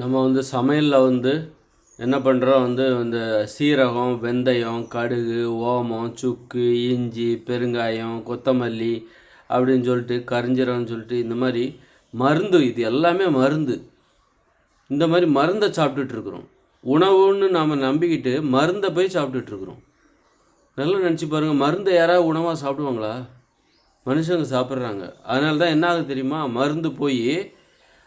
நம்ம வந்து சமையலில் வந்து என்ன பண்ணுறோம் வந்து இந்த சீரகம் வெந்தயம் கடுகு ஓமம் சுக்கு இஞ்சி பெருங்காயம் கொத்தமல்லி அப்படின்னு சொல்லிட்டு கரிஞ்சீரகம்னு சொல்லிட்டு இந்த மாதிரி மருந்து இது எல்லாமே மருந்து. இந்த மாதிரி மருந்தை சாப்பிட்டுட்ருக்குறோம் உணவுன்னு நாம் நம்பிக்கிட்டு மருந்தை போய் சாப்பிட்டுட்டு இருக்கிறோம். நல்லா நினச்சி பாருங்கள் மருந்தை யாராவது உணவாக சாப்பிடுவாங்களா? மனுஷங்க சாப்பிட்றாங்க. அதனால தான் என்ன ஆகுது தெரியுமா? மருந்து போய்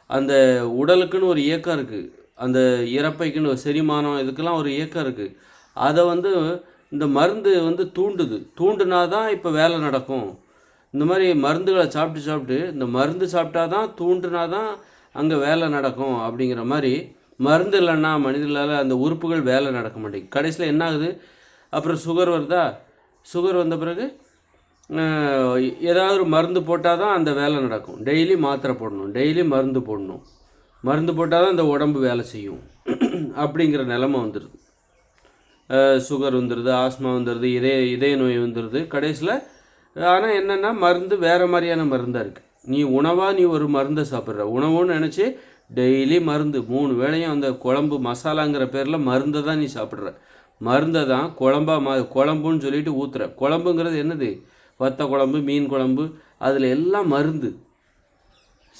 அந்த உடலுக்குன்னு ஒரு இயக்கம் இருக்குது அந்த இறப்பைக்குன்னு ஒரு செரிமானம் இதுக்கெல்லாம் ஒரு இயக்கம் இருக்குது அதை வந்து இந்த மருந்து வந்து தூண்டுது. தூண்டுனா தான் இப்போ வேலை நடக்கும். இந்த மாதிரி மருந்துகளை சாப்பிட்டு சாப்பிட்டு இந்த மருந்து சாப்பிட்டா தான் தூண்டுனா தான் அங்கே வேலை நடக்கும் அப்படிங்கிற மாதிரி மருந்து இல்லைன்னா மனிதர்களால் அந்த உறுப்புகள் வேலை நடக்க மாட்டேங்குது. கடைசியில் என்ன ஆகுது அப்புறம் சுகர் வருதா? சுகர் வந்த பிறகு ஏதாவது ஒரு மருந்து போட்டால் தான் அந்த வேலை நடக்கும். டெய்லி மாத்திரை போடணும். டெய்லி மருந்து போடணும். மருந்து போட்டால் தான் இந்த உடம்பு வேலை செய்யும். அப்படிங்கிற நிலமை வந்துடுது சுகர் வந்துடுது ஆஸ்மா வந்துடுது இதய இதய நோய் வந்துடுது கடைசியில் ஆனால் என்னென்னா மருந்து வேறு மாதிரியான மருந்தாக இருக்குது நீ உணவாக நீ ஒரு மருந்தை சாப்பிட்ற. உணவுன்னு நினச்சி டெய்லி மருந்து. மூணு வேளையும் அந்த குழம்பு மசாலாங்கிற பேரில் மருந்தை தான் நீ சாப்பிட்ற. மருந்தை தான் குழம்பா ம குழம்புன்னு சொல்லிட்டு ஊற்றுற குழம்புங்கிறது என்னது? வத்த குழம்பு மீன் குழம்பு அதில் எல்லாம் மருந்து.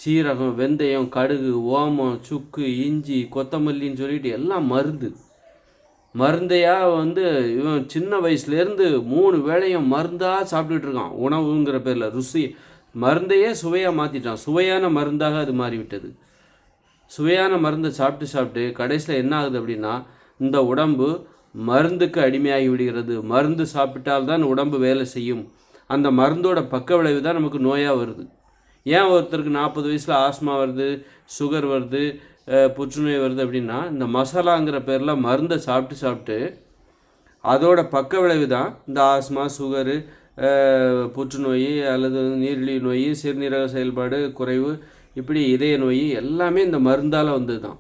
சீரகம் வெந்தயம் கடுகு ஓமம் சுக்கு இஞ்சி கொத்தமல்லின்னு சொல்லிட்டு எல்லாம் மருந்து. மருந்தையாக வந்து இவன் சின்ன வயசுலேருந்து மூணு வேளையும் மருந்தாக சாப்பிட்டுட்டு இருக்கான் உணவுங்கிற பேரில் ருசி. மருந்தையே சுவையாக மாற்றிட்டான் சுவையான மருந்தாக அது மாறிவிட்டது. சுவையான மருந்தை சாப்பிட்டு சாப்பிட்டு கடைசியில் என்ன ஆகுது அப்படின்னா இந்த உடம்பு மருந்துக்கு அடிமையாகி விடுகிறது. மருந்து சாப்பிட்டால்தான் உடம்பு வேலை செய்யும். அந்த மருந்தோட பக்க விளைவு தான் நமக்கு நோயாக வருது. ஏன் ஒருத்தருக்கு நாற்பது வயசில் ஆஸ்மா வருது சுகர் வருது புற்றுநோய் வருது அப்படின்னா இந்த மசாலாங்கிற பேரில் மருந்தை சாப்பிட்டு சாப்பிட்டு அதோட பக்க விளைவு தான் இந்த ஆஸ்மா சுகரு புற்றுநோய் அல்லது நீரிழிவு நோய் சிறுநீரக செயல்பாடு குறைவு இப்படி இதய நோய் எல்லாமே இந்த மருந்தால் வந்தது தான்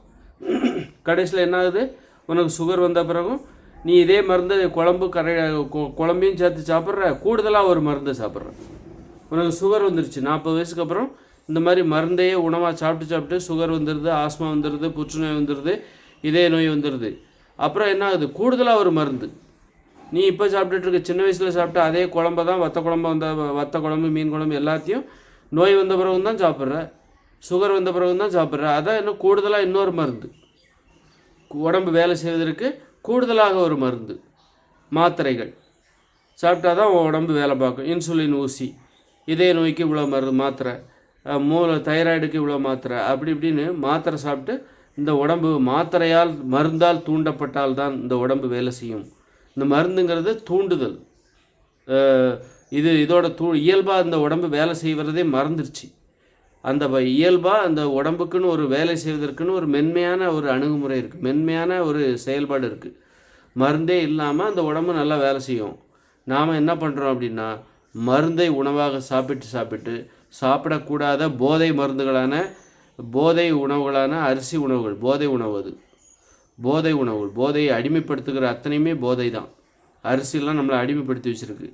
கடைசியில் என்ன ஆகுது? உனக்கு சுகர் வந்த பிறகும் நீ இதே மருந்து குழம்பு கரை குழம்பையும் சேர்த்து சாப்பிட்ற கூடுதலாக ஒரு மருந்தை சாப்பிட்ற. உனக்கு சுகர் வந்துருச்சு நாற்பது வயசுக்கு அப்புறம் இந்த மாதிரி மருந்தையே உணவாக சாப்பிட்டு சாப்பிட்டு சுகர் வந்துடுது ஆஸ்மா வந்துடுது புற்றுநோய் வந்துடுது இதய நோய் வந்துடுது அப்புறம் என்ன ஆகுது? கூடுதலாக ஒரு மருந்து. நீ இப்போ சாப்பிட்டுட்டு இருக்க சின்ன வயசில் சாப்பிட்ட அதே குழம்ப தான் வத்த குழம்பு வந்த வத்த குழம்பு மீன் குழம்பு எல்லாத்தையும் நோய் வந்த பிறகு தான் சாப்பிட்ற சுகர் வந்த பிறகு தான் சாப்பிட்ற. அதான் இன்னும் கூடுதலாக இன்னொரு மருந்து. உடம்பு வேலை செய்வதற்கு கூடுதலாக ஒரு மருந்து மாத்திரைகள். சாப்பிட்டா தான் உடம்பு வேலை பார்க்கும். இன்சுலின் ஊசி இதய நோய்க்கு இவ்வளோ மருந்து மாத்திரை மூளை தைராய்டுக்கு இவ்வளோ மாத்திரை அப்படி இப்படின்னு மாத்திரை சாப்பிட்டு இந்த உடம்பு மாத்திரையால் மருந்தால் தூண்டப்பட்டால் தான் இந்த உடம்பு வேலை செய்யும். இந்த மருந்துங்கிறது தூண்டுதல். இது இதோட தூ இயல்பாக இந்த உடம்பு வேலை செய்வதே மறந்துருச்சு. அந்த இயல்பாக அந்த உடம்புக்குன்னு ஒரு வேலை செய்வதற்குன்னு ஒரு மென்மையான ஒரு அணுகுமுறை இருக்குது மென்மையான ஒரு செயல்பாடு இருக்குது மருந்தே இல்லாமல் அந்த உடம்பு நல்லா வேலை செய்யும். நாம் என்ன பண்ணுறோம் அப்படின்னா மருந்தை உணவாக சாப்பிட்டு சாப்பிட்டு சாப்பிடக்கூடாத போதை மருந்துகளான போதை உணவுகளான அரிசி உணவுகள் போதை உணவு அது. போதை உணவுகள் போதையை அடிமைப்படுத்துகிற அத்தனையுமே போதை தான். அரிசிலாம் நம்மளை அடிமைப்படுத்தி வச்சிருக்கு.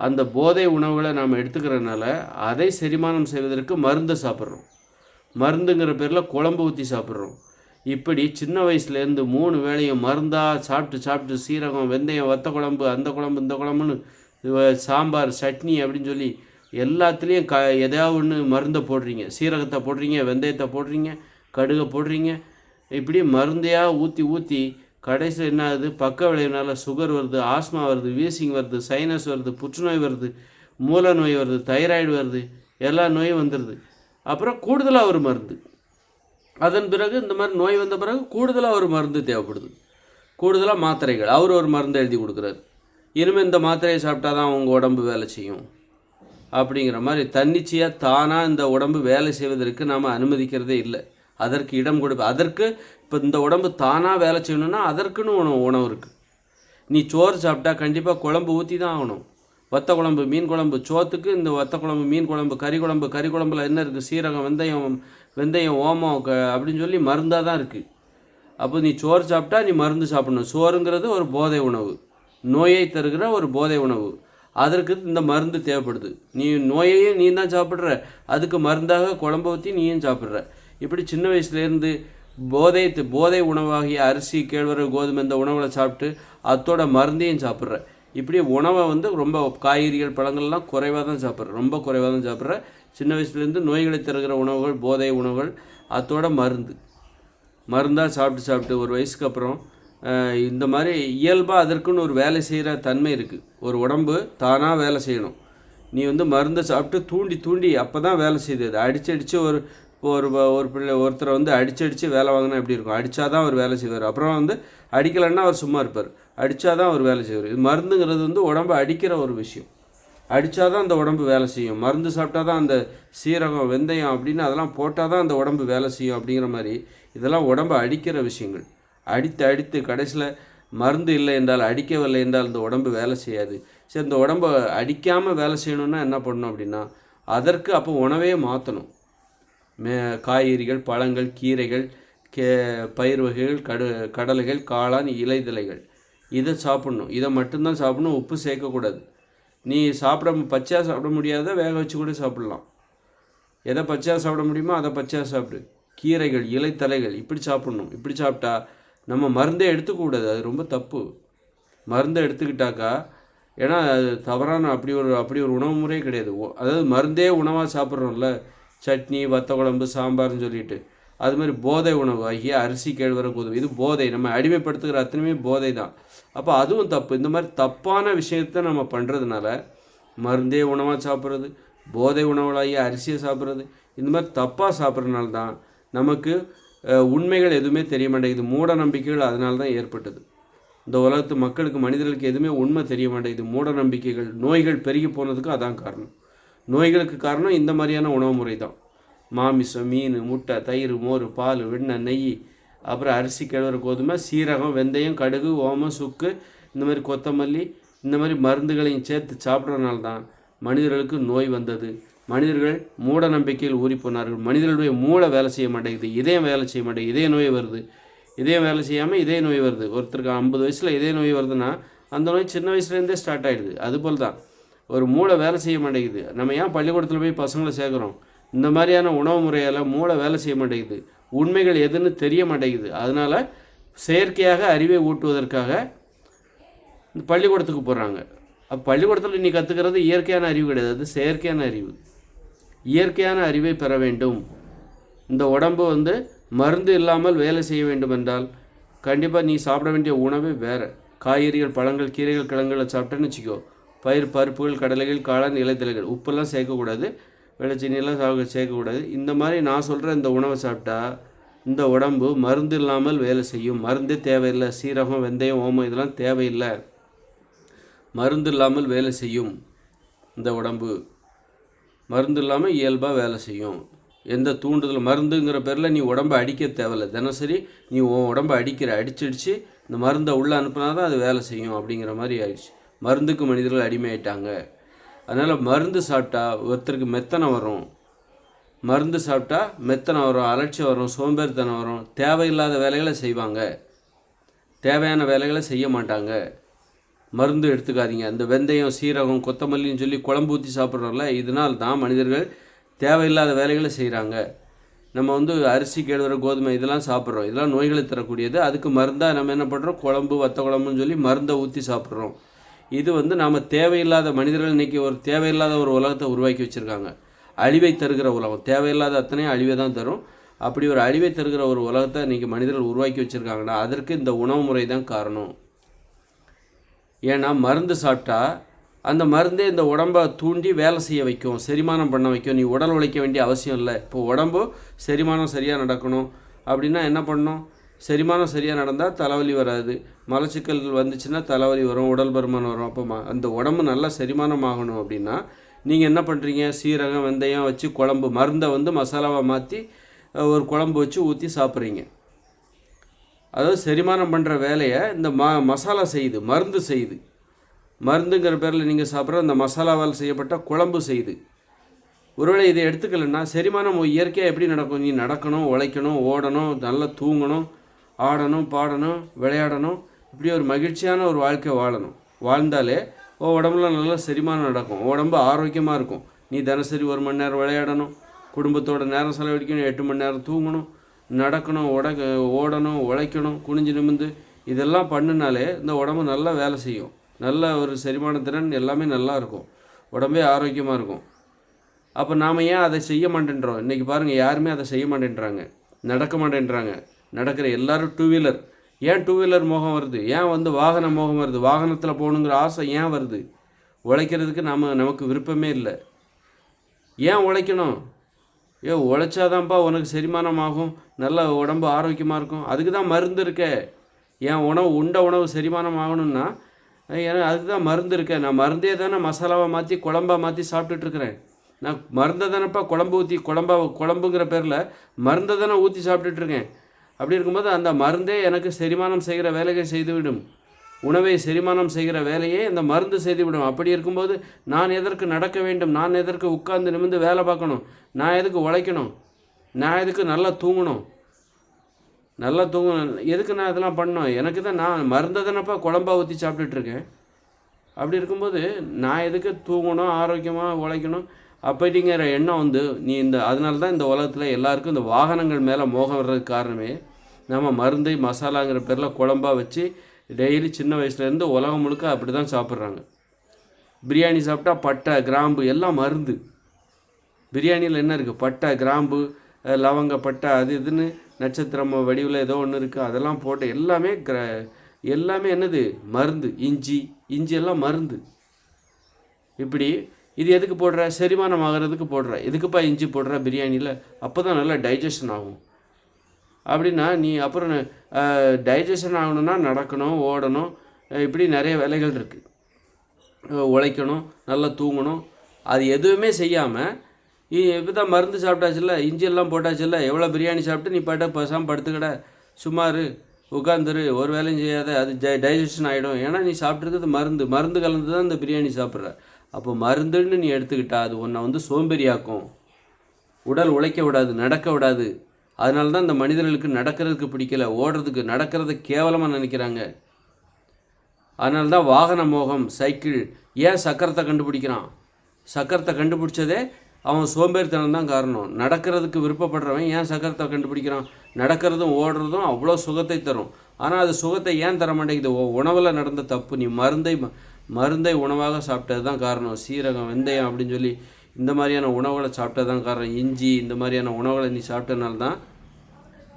அந்த போதை உணவுகளை நாம் எடுத்துக்கிறதுனால அதை செரிமானம் செய்வதற்கு மருந்தை சாப்பிட்றோம். மருந்துங்கிற பேரில் குழம்பு ஊற்றி சாப்பிட்றோம். இப்படி சின்ன வயசுலேருந்து மூணு வேளையும் மருந்தாக சாப்பிட்டு சாப்பிட்டு சீரகம் வெந்தயம் வத்த குழம்பு அந்த குழம்பு இந்த குழம்புன்னு சாம்பார் சட்னி அப்படின்னு சொல்லி எல்லாத்துலேயும் க எதாவது ஒன்று மருந்தை போடுறீங்க. சீரகத்தை போடுறீங்க வெந்தயத்தை போடுறீங்க கடுகை போடுறீங்க. இப்படி மருந்தையாக ஊற்றி ஊற்றி கடைசி என்ன ஆகுது? பக்க விளைவுனால சுகர் வருது ஆஸ்மா வருது வீசிங் வருது சைனஸ் வருது புற்றுநோய் வருது மூல நோய் வருது தைராய்டு வருது எல்லா நோயும் வந்துடுது அப்புறம் கூடுதலாக ஒரு மருந்து. அதன் பிறகு இந்த மாதிரி நோய் வந்த பிறகு கூடுதலாக ஒரு மருந்து தேவைப்படுது. கூடுதலாக மாத்திரைகள். அவர் ஒரு மருந்து எழுதி கொடுக்குறாரு. இனிமேல் இந்த மாத்திரையை சாப்பிட்டா தான் உங்கள் உடம்பு வேலை செய்யும். அப்படிங்கிற மாதிரி தன்னிச்சையாக தானாக இந்த உடம்பு வேலை செய்வதற்கு நாம் அனுமதிக்கிறதே இல்லை. அதற்கு இடம் கொடு அதற்கு இப்போ இந்த உடம்பு தானாக வேலை செய்யணும்னா அதற்குன்னு உணவு உணவு இருக்குது நீ சோறு சாப்பிட்டா கண்டிப்பாக குழம்பு ஊற்றி தான் ஆகணும். வத்த குழம்பு மீன் குழம்பு சோத்துக்கு இந்த வத்த குழம்பு மீன் குழம்பு கறி குழம்பு கறி குழம்புல என்ன இருக்குது சீரகம் வெந்தயம் வெந்தயம் ஓமம் க அப்படின்னு சொல்லி மருந்தாக தான் இருக்குது அப்போ நீ சோறு சாப்பிட்டா நீ மருந்து சாப்பிடணும். சோறுங்கிறது ஒரு போதை உணவு. நோயை தருகிற ஒரு போதை உணவு. அதற்கு இந்த மருந்து தேவைப்படுது. நீ நோயையும் நீ தான் சாப்பிட்ற. அதுக்கு மருந்தாக குழம்ப ஊற்றி நீயும் சாப்பிட்ற. இப்படி சின்ன வயசுலேருந்து போதை போதை உணவாகிய அரிசி கேழ்வரகு கோதுமை இந்த உணவுகளை சாப்பிட்டு அத்தோட மருந்தையும் சாப்பிட்ற இப்படி உணவை வந்து ரொம்ப காய்கறிகள் பழங்கள்லாம் குறைவாக தான் சாப்பிட்ற ரொம்ப குறைவாக தான் சாப்பிட்ற சின்ன வயசுலேருந்து நோய்களை தருகிற உணவுகள் போதை உணவுகள் அத்தோட மருந்து. மருந்தாக சாப்பிட்டு சாப்பிட்டு ஒரு வயசுக்கு அப்புறம் இந்த மாதிரி இயல்பாக அதற்குன்னு ஒரு வேலை செய்கிற தன்மை இருக்குது ஒரு உடம்பு தானாக வேலை செய்யணும். நீ வந்து மருந்தை சாப்பிட்டு தூண்டி தூண்டி அப்போ தான் வேலை செய்தது அடித்து அடித்து ஒரு இப்போ ஒரு ஒரு பிள்ளை ஒருத்தரை வந்து அடிச்சு அடித்து வேலை வாங்கினா எப்படி இருக்கும்? அடித்தா தான் அவர் வேலை செய்வார். அப்புறம் வந்து அடிக்கலைன்னா அவர் சும்மா இருப்பார். அடித்தா தான் அவர் வேலை செய்வார். இது மருந்துங்கிறது வந்து உடம்பு அடிக்கிற ஒரு விஷயம். அடித்தா தான் அந்த உடம்பு வேலை செய்யும். மருந்து சாப்பிட்டா தான் அந்த சீரகம் வெந்தயம் அப்படின்னு அதெல்லாம் போட்டால் தான் அந்த உடம்பு வேலை செய்யும் அப்படிங்கிற மாதிரி இதெல்லாம் உடம்பு அடிக்கிற விஷயங்கள். அடித்து அடித்து கடைசியில் மருந்து இல்லை என்றால் அடிக்கவில்லை என்றால் இந்த உடம்பு வேலை செய்யாது. சரி இந்த உடம்பை அடிக்காமல் வேலை செய்யணும்னா என்ன பண்ணணும் அப்படின்னா அதற்கு அப்போ உணவே மாற்றணும் மே காய்கறிகள் பழங்கள் கீரைகள் கே பயிர் வகைகள் கடு கடலைகள் காளான் இலைதலைகள் இதை சாப்பிடணும். இதை மட்டும்தான் சாப்பிடணும். உப்பு சேர்க்கக்கூடாது. நீ சாப்பிட பச்சையாக சாப்பிட முடியாத வேக வச்சு கூட சாப்பிடலாம். எதை பச்சையாக சாப்பிட முடியுமோ அதை பச்சையாக சாப்பிடு. கீரைகள் இலைத்தலைகள் இப்படி சாப்பிடணும். இப்படி சாப்பிட்டா நம்ம மருந்தே எடுத்துக்கூடாது அது ரொம்ப தப்பு. மருந்தை எடுத்துக்கிட்டாக்கா ஏன்னா அது தவறான அப்படி ஒரு அப்படி ஒரு உணவு முறையே கிடையாது. அதாவது மருந்தே உணவாக சாப்பிட்றோம்ல சட்னி வத்த குழம்பு சாம்பார்னு சொல்லிட்டு. அது மாதிரி போதை உணவு ஆகிய அரிசி கேழ்வரகு கோதுமை. இது போதை. நம்ம அடிமைப்படுத்துகிற அத்தனையுமே போதை தான். அப்போ அதுவும் தப்பு. இந்த மாதிரி தப்பான விஷயத்த நம்ம பண்ணுறதுனால மருந்தே உணவாக சாப்பிட்றது போதை உணவுகளாகிய அரிசியை சாப்பிட்றது இந்த மாதிரி தப்பாக சாப்பிட்றதுனால தான் நமக்கு உண்மைகள் எதுவுமே தெரிய மாட்டேங்குது. மூட நம்பிக்கைகள் அதனால தான் ஏற்பட்டது. இந்த உலகத்து மக்களுக்கு மனிதர்களுக்கு எதுவுமே உண்மை தெரிய மாட்டேங்குது. மூட நம்பிக்கைகள் நோய்கள் பெருகி போனதுக்கு அதான் காரணம். நோய்களுக்கு காரணம் இந்த மாதிரியான உணவு முறை தான் மாமிசம் மீன் முட்டை தயிர் மோர் பால் வெண்ணெய் நெய் அப்புறம் அரிசி கிழவர் கோதுமை சீரகம் வெந்தயம் கடுகு ஓமம் சுக்கு இந்த மாதிரி கொத்தமல்லி இந்த மாதிரி மருந்துகளையும் சேர்த்து சாப்பிட்றதுனால தான் மனிதர்களுக்கு நோய் வந்தது. மனிதர்கள் மூட நம்பிக்கையில் ஊறி போனார்கள். மனிதர்களுடைய மூளை வேலை செய்ய மாட்டேங்குது. இதயம் வேலை செய்ய மாட்டேங்குது. இதய நோய் வருது. இதயம் வேலை செய்யாமல் இதய நோய் வருது. ஒருத்தருக்கு ஐம்பது வயசில் இதய நோய் வருதுன்னா அந்த நோய் சின்ன வயசுலேருந்தே ஸ்டார்ட் ஆகிடுது அதுபோல் தான் ஒரு மூளை வேலை செய்ய மாட்டேங்குது. நம்ம ஏன் பள்ளிக்கூடத்தில் போய் பசங்களை சேர்க்குறோம்? இந்த மாதிரியான உணவு முறையால் மூளை வேலை செய்ய மாட்டேங்குது. உண்மைகள் எதுன்னு தெரிய மாட்டேங்குது. அதனால் செயற்கையாக அறிவை ஊட்டுவதற்காக இந்த பள்ளிக்கூடத்துக்கு போகிறாங்க அப்போ பள்ளிக்கூடத்தில் நீ கற்றுக்கிறது இயற்கையான அறிவு கிடையாது. அது செயற்கையான அறிவு. இயற்கையான அறிவை பெற வேண்டும். இந்த உடம்பு வந்து மருந்து இல்லாமல் வேலை செய்ய வேண்டும் என்றால் கண்டிப்பாக நீ சாப்பிட வேண்டிய உணவே வேறு. காய்கறிகள் பழங்கள் கீரைகள் கிழங்குகளை சாப்பிட்டேன்னு வச்சுக்கோ. பயிர் பருப்புகள் கடலைகள் காளான் இலைத்தலைகள் உப்பெல்லாம் சேர்க்கக்கூடாது. வெள்ளச்சீனியெல்லாம் சாப்பிட சேர்க்கக்கூடாது. இந்த மாதிரி நான் சொல்கிற இந்த உணவை சாப்பிட்டா இந்த உடம்பு மருந்து இல்லாமல் வேலை செய்யும். மருந்தே தேவையில்லை. சீரகம் வெந்தயம் ஓமம் இதெல்லாம் தேவையில்லை. மருந்து இல்லாமல் வேலை செய்யும் இந்த உடம்பு. மருந்து இல்லாமல் இயல்பாக வேலை செய்யும். எந்த தூண்டுதல் மருந்துங்கிற பேரில் நீ உடம்பை அடிக்க தேவையில்ல. தினசரி நீ உன் உடம்பை அடிக்கிற அடிச்சடிச்சு இந்த மருந்தை உள்ளே அனுப்புனா தான் அது வேலை செய்யும் அப்படிங்கிற மாதிரி ஆயிடுச்சு. மருந்துக்கு மனிதர்கள் அடிமையாயிட்டாங்க. அதனால் மருந்து சாப்பிட்டா ஒருத்தருக்கு மெத்தனை வரும். மருந்து சாப்பிட்டா மெத்தனை வரும் அலட்சியம் வரும் சோம்பேறித்தனம் வரும். தேவையில்லாத வேலைகளை செய்வாங்க. தேவையான வேலைகளை செய்ய மாட்டாங்க. மருந்து எடுத்துக்காதீங்க. அந்த வெந்தயம் சீரகம் கொத்தமல்லின்னு சொல்லி குழம்பு ஊற்றி சாப்பிட்றோம்ல இதனால் தான் மனிதர்கள் தேவையில்லாத வேலைகளை செய்கிறாங்க நம்ம வந்து அரிசி கேழ்வர கோதுமை இதெல்லாம் சாப்பிட்றோம். இதெல்லாம் நோய்களை தரக்கூடியது. அதுக்கு மருந்தாக நம்ம என்ன பண்ணுறோம் குழம்பு வத்த குழம்புன்னு சொல்லி மருந்தை ஊற்றி சாப்பிட்றோம். இது வந்து நாம் தேவையில்லாத மனிதர்கள் இன்றைக்கி ஒரு தேவையில்லாத ஒரு உலகத்தை உருவாக்கி வச்சுருக்காங்க. அழிவை தருகிற உலகம். தேவையில்லாத அத்தனையும் அழிவை தான் தரும். அப்படி ஒரு அழிவை தருகிற ஒரு உலகத்தை இன்றைக்கி மனிதர்கள் உருவாக்கி வச்சுருக்காங்கன்னா அதற்கு இந்த உணவு முறை தான் காரணம். ஏன்னா மருந்து சாப்பிட்டா அந்த மருந்தே இந்த உடம்பை தூண்டி வேலை செய்ய வைக்கும் செரிமானம் பண்ண வைக்கும். நீ உடல் உழைக்க வேண்டிய அவசியம் இல்லை. இப்போ உடம்பு செரிமானம் சரியாக நடக்கணும். அப்படின்னா என்ன பண்ணணும்? செரிமானம் சரியாக நடந்தால் தலைவலி வராது. மலச்சிக்கல் வந்துச்சுன்னா தலைவலி வரும் உடல் பருமன் வரும். அப்போ அந்த உடம்பு நல்லா செரிமானம் ஆகணும் அப்படின்னா நீங்கள் என்ன பண்ணுறீங்க சீரகம் வெந்தயம் வச்சு குழம்பு மருந்தை வந்து மசாலாவாக மாற்றி ஒரு குழம்பு வச்சு ஊற்றி சாப்பிட்றீங்க. அதாவது செரிமானம் பண்ணுற வேலையை இந்த ம மசாலா செய்யுது மருந்து செய்யுது. மருந்துங்கிற பேரில் நீங்கள் சாப்பிட்ற அந்த மசாலாவால் செய்யப்பட்ட குழம்பு செய்யுது. ஒருவேளை இதை எடுத்துக்கலைன்னா செரிமானம் இயற்கையாக எப்படி நடக்கும்? நீ நடக்கணும் உழைக்கணும் ஓடணும் நல்லா தூங்கணும் ஆடணும் பாடணும் விளையாடணும். இப்படி ஒரு மகிழ்ச்சியான ஒரு வாழ்க்கை வாழணும். வாழ்ந்தாலே ஓ உடம்புல நல்லா செரிமானம் நடக்கும். உடம்பு ஆரோக்கியமாக இருக்கும். நீ தினசரி ஒரு மணி நேரம் விளையாடணும். குடும்பத்தோட நேரம் செலவழிக்கணும். எட்டு மணி நேரம் தூங்கணும். நடக்கணும் உடக ஓடணும் உழைக்கணும் குனிஞ்சு நிமிந்து இதெல்லாம் பண்ணுனாலே இந்த உடம்பு நல்லா வேலை செய்யும். நல்ல ஒரு செரிமான திறன் எல்லாமே நல்லா இருக்கும். உடம்பே ஆரோக்கியமாக இருக்கும். அப்போ நாம் ஏன் அதை செய்ய மாட்டேன்றோம்? இன்றைக்கி பாருங்கள் யாருமே அதை செய்ய மாட்டேன்றாங்க. நடக்க மாட்டேன்றாங்க. நடக்கிற எல்லாரும் டூ வீலர் ஏன் டூ வீலர் மோகம் வருது? ஏன் வந்து வாகன மோகம் வருது? வாகனத்தில் போகணுங்கிற ஆசை ஏன் வருது? உழைக்கிறதுக்கு நம்ம நமக்கு விருப்பமே இல்லை. ஏன் உழைக்கணும்? ஏ உழைச்சாதான்ப்பா உனக்கு செரிமானம் ஆகும் நல்ல உடம்பு ஆரோக்கியமாக இருக்கும். அதுக்கு தான் மருந்து இருக்கே. என் உணவு உண்ட உணவு செரிமானம் ஆகணும்னா ஏன்னா அதுக்கு தான் மருந்து இருக்கேன் நான் மருந்தே தானே மசாலாவை மாற்றி குழம்பா மாற்றி சாப்பிட்டுட்ருக்குறேன் நான் மருந்தை தானேப்பா குழம்பு ஊற்றி குழம்பா குழம்புங்கிற பேரில் மருந்தை தானே ஊற்றி சாப்பிட்டுட்ருக்கேன் அப்படி இருக்கும்போது அந்த மருந்தே எனக்கு செரிமானம் செய்கிற வேலையை செய்துவிடும். உணவை செரிமானம் செய்கிற வேலையே அந்த மருந்து செய்துவிடும். அப்படி இருக்கும்போது நான் எதற்கு நடக்க வேண்டும்? நான் எதற்கு உட்கார்ந்து நிமிர்ந்து வேலை பார்க்கணும்? நான் எதுக்கு உழைக்கணும்? நான் எதுக்கு நல்லா தூங்கணும்? நல்லா தூங்கணும் எதுக்கு நான் இதெல்லாம் பண்ணணும்? எனக்கு தான் நான் மருந்தை தானப்பா குழம்பா ஊற்றி சாப்பிட்டுட்ருக்கேன் அப்படி இருக்கும்போது நான் எதுக்கு தூங்கணும் ஆரோக்கியமாக உழைக்கணும்? அப்படிங்கிற எண்ணம் வந்து நீ இந்த அதனால தான் இந்த உலகத்தில் எல்லாருக்கும் இந்த வாகனங்கள் மேலே மோகம் வர்றதுக்கு காரணமே. நம்ம மருந்து மசாலாங்கிற பேரில் குழம்பா வச்சு டெய்லி சின்ன வயசுலேருந்து உலகம் முழுக்க அப்படி தான் சாப்பிட்றாங்க. பிரியாணி சாப்பிட்டா பட்டை கிராம்பு எல்லாம் மருந்து. பிரியாணியில் என்ன இருக்குது பட்டை கிராம்பு லவங்க பட்டை அது இதுன்னு நட்சத்திரம் வடிவில் ஏதோ ஒன்று இருக்குது அதெல்லாம் போட்டு எல்லாமே கிர எல்லாமே என்னது? மருந்து இஞ்சி இஞ்சி எல்லாம் மருந்து. இப்படி இது எதுக்கு போடுற? செரிமானம் ஆகிறதுக்கு போடுற. எதுக்குப்பா இஞ்சி போடுற பிரியாணியில்? அப்போ தான் நல்லா டைஜஷன் ஆகும். அப்படின்னா நீ அப்புறம் டைஜஷன் ஆகணும்னா நடக்கணும் ஓடணும். இப்படி நிறைய வேலைகள் இருக்குது உழைக்கணும் நல்லா தூங்கணும். அது எதுவுமே செய்யாமல் இப்போ தான் மருந்து சாப்பிட்டாச்சுல்ல? இஞ்சியெல்லாம் போட்டாச்சுல்ல? எவ்வளோ பிரியாணி சாப்பிட்டு நீ பாட்ட பேசாமல் படுத்துக்கட. சுமார் உட்காந்துரு ஒரு வேலையும் செய்யாத அது டைஜஷன் ஆகிடும் ஏன்னா நீ சாப்பிட்ருக்கிறது மருந்து. மருந்து கலந்து தான் இந்த பிரியாணி சாப்பிட்ற. அப்போ மருந்துன்னு நீ எடுத்துக்கிட்டா அது உன்னை வந்து சோம்பேறியாக்கும். உடல் உழைக்க விடாது நடக்க விடாது. அதனால தான் இந்த மனிதர்களுக்கு நடக்கிறதுக்கு பிடிக்கல ஓடுறதுக்கு நடக்கிறத கேவலமாக நினைக்கிறாங்க. அதனால தான் வாகன மோகம் சைக்கிள் ஏன் சக்கரத்தை கண்டுபிடிக்கிறான்? சக்கரத்தை கண்டுபிடிச்சதே அவன் சோம்பேறித்தனம் தான் காரணம். நடக்கிறதுக்கு விருப்பப்படுறவன் ஏன் சக்கரத்தை கண்டுபிடிக்கிறான்? நடக்கிறதும் ஓடுறதும் அவ்வளோ சுகத்தை தரும். ஆனால் அது சுகத்தை ஏன் தர மாட்டேங்குது உணவில் நடந்த தப்பு நீ மருந்தை ம- மருந்தை உணவாக சாப்பிட்டது தான் காரணம். சீரகம் வெந்தயம் அப்படின்னு சொல்லி இந்த மாதிரியான உணவுகளை சாப்பிட்டது தான் காரணம். இஞ்சி இந்த மாதிரியான உணவுகளை நீ சாப்பிட்டனால தான்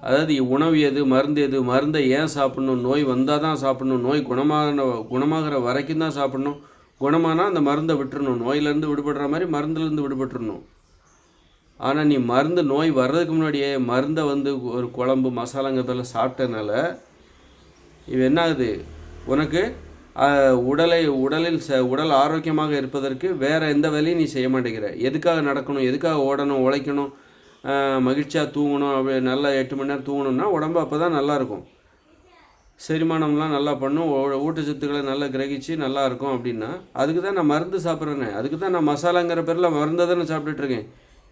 அதாவது உணவு எது மருந்து எது மருந்தை ஏன் சாப்பிட்ணும்? நோய் வந்தால் தான் சாப்பிட்ணும். நோய் குணமான குணமாகிற வரைக்கும் தான் சாப்பிட்ணும். குணமானால் அந்த மருந்தை விட்டுறணும். நோயிலேருந்து விடுபடுற மாதிரி மருந்துலேருந்து விடுபட்டுறணும். ஆனால் நீ மருந்து நோய் வர்றதுக்கு முன்னாடியே மருந்தை வந்து ஒரு குழம்பு மசாலாங்கிறதெல்லாம் சாப்பிட்டனால இது என்ன ஆகுது உனக்கு உடலை உடலில் ச உடல் ஆரோக்கியமாக இருப்பதற்கு வேறு எந்த வேலையும் நீ செய்ய மாட்டேங்கிற. எதுக்காக நடக்கணும்? எதுக்காக ஓடணும் உழைக்கணும்? மகிழ்ச்சியாக தூங்கணும் அப்படி நல்லா எட்டு மணி நேரம் தூங்கணும்னா உடம்பு அப்போ தான் நல்லாயிருக்கும் செரிமானம்லாம் நல்லா பண்ணும். ஊட்டச்சத்துக்களை நல்லா கிரகிச்சு நல்லா இருக்கும் அப்படின்னா அதுக்கு தான் நான் மருந்து சாப்பிட்றேனே. அதுக்கு தான் நான் மசாலாங்கிற பேரில் மருந்தை தானே சாப்பிட்டுட்ருக்கேன்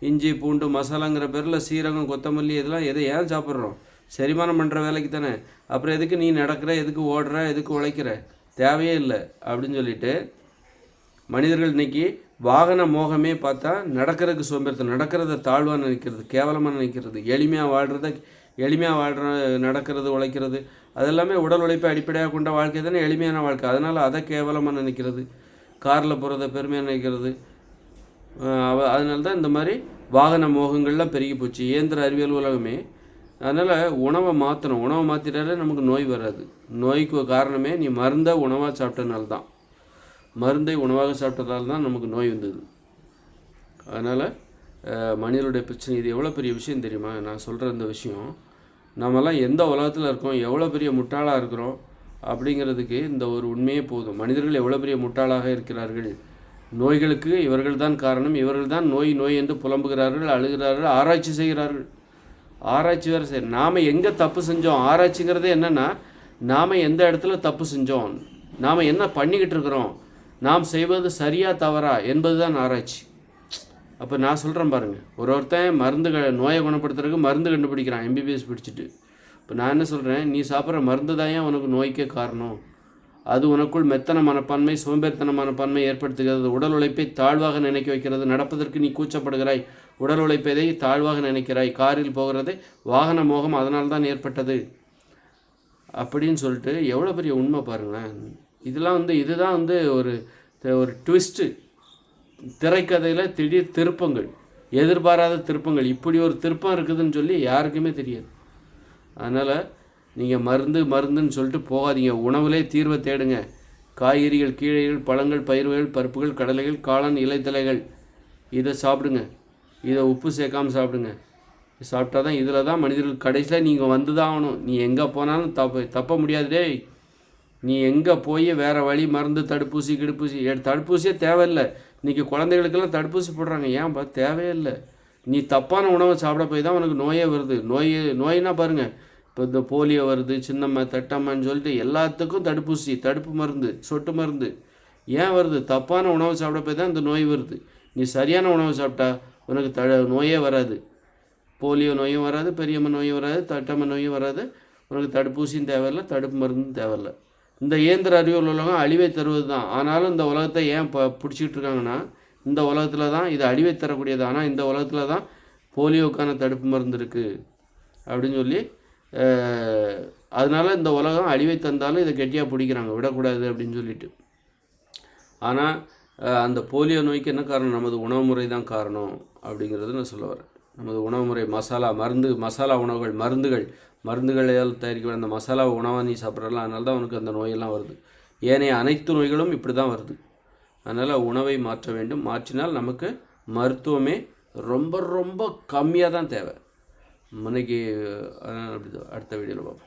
இஞ்சி பூண்டு மசாலாங்கிற பேரில் சீரகம் கொத்தமல்லி இதெல்லாம் எதை ஏன் சாப்பிட்றோம்? செரிமானம் பண்ணுற வேலைக்கு தானே? அப்புறம் எதுக்கு நீ நடக்கிற எதுக்கு ஓடுற எதுக்கு உழைக்கிற? தேவையே இல்லை. அப்படின்னு சொல்லிட்டு மனிதர்கள் இன்னைக்கு வாகன மோகமே பார்த்தா நடக்கிறதுக்கு சோம்பேறித்தனம் நடக்கிறத தாழ்வாக நினைக்கிறது கேவலமாக நினைக்கிறது எளிமையாக வாழ்கிறத எளிமையாக வாழ்கிற நடக்கிறது உழைக்கிறது அதெல்லாமே உடல் உழைப்பை அடிப்படையாக கொண்ட வாழ்க்கை தானே எளிமையான வாழ்க்கை. அதனால் அதை கேவலமாக நினைக்கிறது காரில் போகிறத பெருமையாக நினைக்கிறது. அதனால தான் இந்த மாதிரி வாகன மோகங்கள்லாம் பெருகி போச்சு. இயந்திர அறிவியல் உலகமே அதனால் உணவை மாற்றணும் உணவை மாற்றிட்டாலே நமக்கு நோய் வராது. நோய்க்கு காரணமே நீ மருந்தை உணவாக சாப்பிட்டனால தான் மருந்தை உணவாக சாப்பிட்டதால தான் நமக்கு நோய் வந்தது. அதனால் மனிதனுடைய பிரச்சனை இது எவ்வளோ பெரிய விஷயம் தெரியுமா? நான் சொல்கிற இந்த விஷயம் நாமெல்லாம் எந்த உலகத்தில் இருக்கோம்? எவ்வளோ பெரிய முட்டாளாக இருக்கிறோம்? அப்படிங்கிறதுக்கு இந்த ஒரு உண்மையே போதும். மனிதர்கள் எவ்வளோ பெரிய முட்டாளாக இருக்கிறார்கள்? நோய்களுக்கு இவர்கள் தான் காரணம். இவர்கள் தான் நோய் நோய் என்று புலம்புகிறார்கள் அழுகிறார்கள் ஆராய்ச்சி செய்கிறார்கள். ஆராய்ச்சி வேறு சரி நாம் எங்கே தப்பு செஞ்சோம்? ஆராய்ச்சிங்கிறதே என்னென்னா நாம் எந்த இடத்துல தப்பு செஞ்சோம்? நாம் என்ன பண்ணிக்கிட்டு இருக்கிறோம்? நாம் செய்வது சரியா தவறா என்பது தான் ஆராய்ச்சி. அப்போ நான் சொல்கிறேன் பாருங்கள் ஒரு ஒருத்தன் மருந்து க நோயை குணப்படுத்துறதுக்கு மருந்து கண்டுபிடிக்கிறான் எம்பிபிஎஸ் பிடிச்சிட்டு. இப்போ நான் என்ன சொல்கிறேன் நீ சாப்பிட்ற மருந்து தான் ஏன் உனக்கு நோய்க்கே காரணம்? அது உனக்குள் மெத்தன மனப்பான்மை சோம்பேறித்தன மனப்பான்மை ஏற்படுத்துகிறது. உடல் உழைப்பை தாழ்வாக நினைக்க வைக்கிறது. நடப்பதற்கு நீ கூச்சப்படுகிறாய். உடல் உழைப்பதை தாழ்வாக நினைக்கிறாய். காரில் போகிறது வாகன மோகம் அதனால் தான் ஏற்பட்டது. அப்படின்னு சொல்லிட்டு எவ்வளோ பெரிய உண்மை பாருங்களேன். இதெல்லாம் வந்து இதுதான் வந்து ஒரு ஒரு ட்விஸ்ட்டு திரைக்கதையில் திடீர் திருப்பங்கள் எதிர்பாராத திருப்பங்கள். இப்படி ஒரு திருப்பம் இருக்குதுன்னு சொல்லி யாருக்குமே தெரியாது. அதனால் நீங்கள் மருந்து மருந்துன்னு சொல்லிட்டு போகாதீங்க. உணவுலே தீர்வை தேடுங்க. காய்கறிகள் கீழைகள் பழங்கள் பயிர்கள் பருப்புகள் கடலைகள் காளான் இலைத்தலைகள் இதை சாப்பிடுங்க. இதை உப்பு சேர்க்காம சாப்பிடுங்க. சாப்பிட்டா தான் இதில் தான் மனிதர்கள் கடைசியில் நீங்கள் வந்து தான் ஆகணும் நீ எங்கே போனாலும் தப்ப தப்ப முடியாது டேய். நீ எங்கே போய் வேறு வழி மருந்து தடுப்பூசி கிடுப்பூசி. எ- தடுப்பூசியே தேவையில்லை. இன்றைக்கி குழந்தைகளுக்கெல்லாம் தடுப்பூசி போடுறாங்க. ஏன்பா தேவையே இல்லை நீ தப்பான உணவை சாப்பிட போய் தான் உனக்கு நோயே வருது. நோய் நோயினா பாருங்கள் இப்போ இந்த போலியோ வருது சின்னம்மா தட்டம்மான்னு சொல்லிட்டு எல்லாத்துக்கும் தடுப்பூசி தடுப்பு மருந்து சொட்டு மருந்து. ஏன் வருது? தப்பான உணவை சாப்பிட போய் தான் இந்த நோய் வருது. நீ சரியான உணவை சாப்பிட்டா உனக்கு த நோயே வராது. போலியோ நோயும் வராது பெரியம்மா நோயும் வராது தட்டம்ம நோயும் வராது. உனக்கு தடுப்பூசியும் தேவையில்லை தடுப்பு மருந்தும் தேவையில்லை. இந்த இயந்திர அறிவியல் உலகம் அழிவை தருவது தான் ஆனாலும் இந்த உலகத்தை ஏன் ப பிடிச்சிக்கிட்டு இருக்காங்கன்னா இந்த உலகத்தில் தான் இது அழிவை தரக்கூடியது. ஆனால் இந்த உலகத்தில் தான் போலியோக்கான தடுப்பு மருந்து இருக்குது அப்படின்னு சொல்லி அதனால் இந்த உலகம் அழிவை தந்தாலும் இதை கெட்டியாக பிடிக்கிறாங்க. விடக்கூடாது அப்படின்னு சொல்லிட்டு. ஆனால் அந்த போலியோ நோய்க்கு என்ன காரணம்? நமது உணவு முறை தான் காரணம் அப்படிங்கிறது நான் சொல்ல வரேன். நமது உணவு முறை மசாலா மருந்து மசாலா உணவுகள் மருந்துகள் மருந்துகளால் தயாரிக்கப்பட்ட அந்த மசாலா உணவை நீ சாப்பிட்றலாம் அதனால தான் உனக்கு அந்த நோயெல்லாம் வருது. ஏனைய அனைத்து நோய்களும் இப்படி தான் வருது. அதனால் உணவை மாற்ற வேண்டும். மாற்றினால் நமக்கு மருத்துவமே ரொம்ப ரொம்ப கம்மியாக தான் தேவை. முன்னைக்கு அப்படி தான். அடுத்த வீடியோவில் பார்ப்போம்.